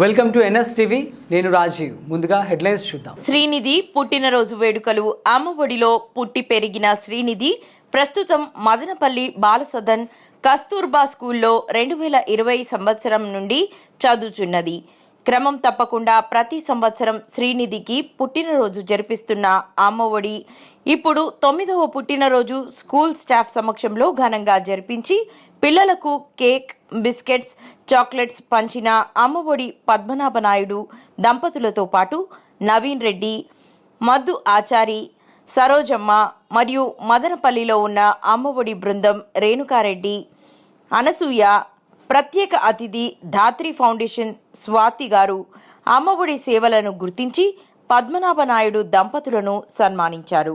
Welcome to NS TV. నేను రాజీవ్. ముందుగా headlines చూద్దాం. శ్రీనిధి పుట్టినరోజు వేడుకలు. అమ్మఒడిలో పుట్టి పెరిగిన శ్రీనిధి ప్రస్తుతం మదనపల్లి బాలసదన్ కస్తూర్బా స్కూల్లో రెండు వేల ఇరవై సంవత్సరం నుండి చదువుతున్నది క్రమం తప్పకుండా ప్రతి సంవత్సరం శ్రీనిధికి పుట్టినరోజు జరిపిస్తున్న అమ్మఒడి. ఇప్పుడు తొమ్మిదవ పుట్టినరోజు స్కూల్ స్టాఫ్ సమక్షంలో ఘనంగా జరిపించి పిల్లలకు కేక్ బిస్కెట్స్ చాక్లెట్స్ పంచిన అమ్మఒడి పద్మనాభ నాయుడు దంపతులతో పాటు నవీన్ రెడ్డి మద్దు ఆచారి సరోజమ్మ మరియు మదనపల్లిలో ఉన్న అమ్మఒడి బృందం రేణుకారెడ్డి అనసూయ ప్రత్యేక అతిథి ధాత్రి ఫౌండేషన్ స్వాతి గారు అమ్మఒడి సేవలను గుర్తించి పద్మనాభ నాయుడు దంపతులను సన్మానించారు.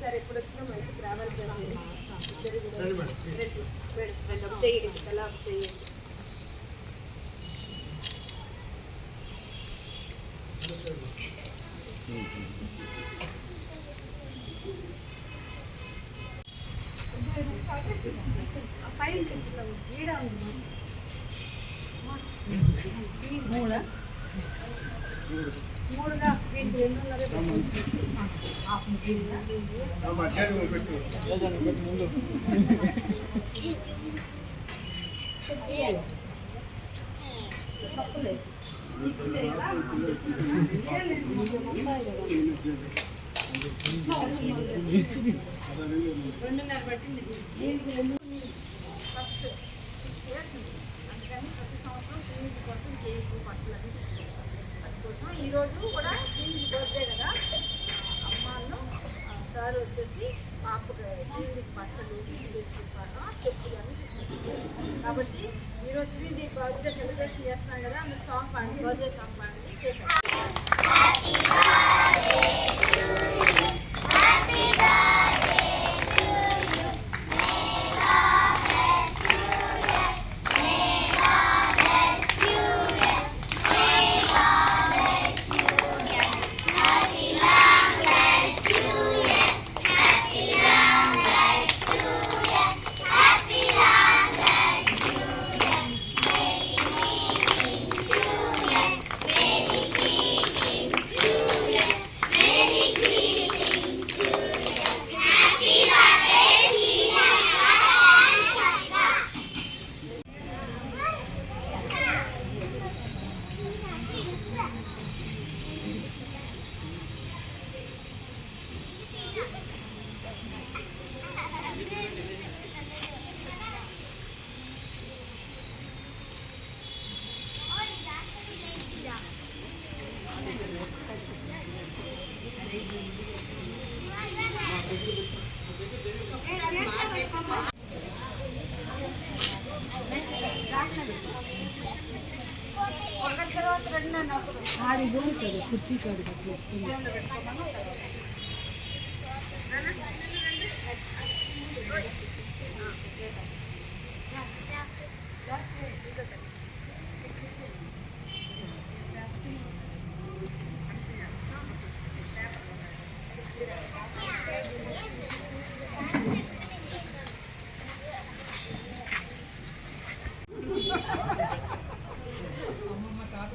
ఈసారి ఎప్పుడు వచ్చినా మా ఇంటికి రావాలి సార్. ఇద్దరు కూడా రెండు రెండు రెండు ఒక రెండున్నర పట్టింది. ఫస్ట్ సిక్స్ ఇయర్స్ ఉంది అందుకని ప్రతి సంవత్సరం శ్రీనిధి కోసం కేక్ బట్టలు అన్నీ తీసుకొస్తాం అందుకోసం ఈరోజు కూడా శ్రీనిధి బర్త్డే కదా అమ్మాను సార్ వచ్చేసి పాపకు బట్టలు బిస్కెట్స్ చెప్పులు అన్నీ తీసుకొచ్చారు కాబట్టి ఈరోజు శ్రీనిధి బర్త్డే సెలబ్రేషన్ చేస్తున్నాం కదా అందులో సాంగ్ పాడండి. బర్త్డే సాంగ్ పాడండి. కేక్ ఆడి కుర్చీ కాడు కట్టేస్తుంది